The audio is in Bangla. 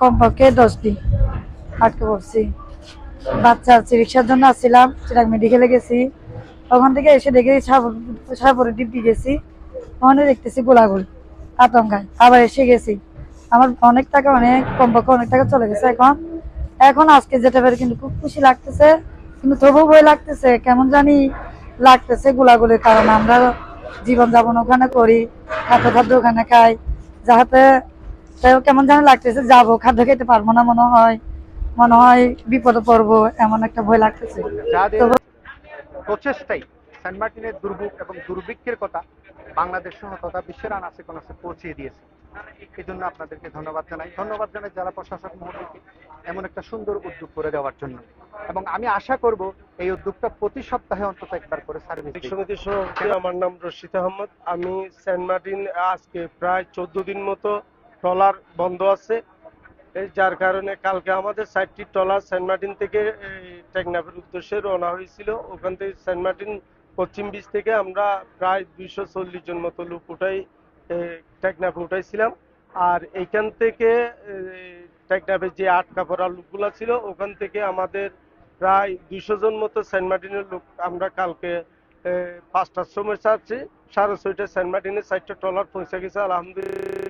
কমপক্ষে দশ দিন আটকে পড়ছি। বাচ্চা চিকিৎসার জন্য আসছিলাম, চিরাগ মেডিকেলে গেছি। ওখান থেকে এসে দেখে সারাপুরে ডিপি গেছি। ওখানে দেখতেছি গোলাগুল, আতঙ্কায়। আবার এসে গেছি। আমার অনেক টাকা, অনেক, কমপক্ষে অনেক টাকা চলে গেছে এখন। এখন আজকে যেটা পেরে কিন্তু খুব খুশি লাগতেছে, কিন্তু তবু ভয় লাগতেছে, কেমন জানি লাগতেছে গোলাগুলির কারণে। আমরা জীবনযাপন ওখানে করি খাদ্য খাদ্য ওখানে খাই, যাহাতে তাও কেমন যেন লাগতেছে যাব খাদ্য খেতে পারব না মনে হয় মনে হয় বিপদে পড়ব এমন একটা ভয় লাগতেছে। প্রচেষ্টাই সেন্ট মার্টিনের দুর্ভোগ এবং দুর্ভিক্ষের কথা বাংলাদেশ সহ তথা বিশ্বের আনাচে কোনাচে পৌঁছিয়ে দিয়েছে। এই জন্য আপনাদেরকে ধন্যবাদ জানাই। ধন্যবাদ জানাই জেলা প্রশাসক মহোদয়কে এমন একটা সুন্দর উদ্যোগ করে দেওয়ার জন্য। এবং আমি আশা করব এই উদ্যোগটা প্রতি সপ্তাহে অন্তত একবার করে সার্ভিস সমিতির সভাপতি আমার নাম রশিদ আহমদ। আমি সেন্ট মার্টিন আজকে প্রায় চোদ্দ দিন মতো ট্রলার বন্ধ আছে। যার কারণে কালকে আমাদের সাতটি ট্রলার সেন্ট মার্টিন থেকে টেকনাফের উদ্দেশ্যে রওনা হয়েছিল। ওখান থেকে সেন্ট মার্টিন পশ্চিম বিচ থেকে আমরা প্রায় দুইশো চল্লিশ জন মতো লোক উঠাই টেকনাফে উঠাইছিলাম। আর এইখান থেকে টেকনাফের যে আটকা পড়া লোকগুলা ছিল, ওখান থেকে আমাদের প্রায় দুইশো জন মতো সেন্ট মার্টিনের লোক আমরা কালকে পাঁচটার সময় ছাড়ছি সাড়ে ছয়টা সেন্ট মার্টিনের চারটা ট্রলার পৌঁছে গেছে, আলহামদুলিল্লাহ।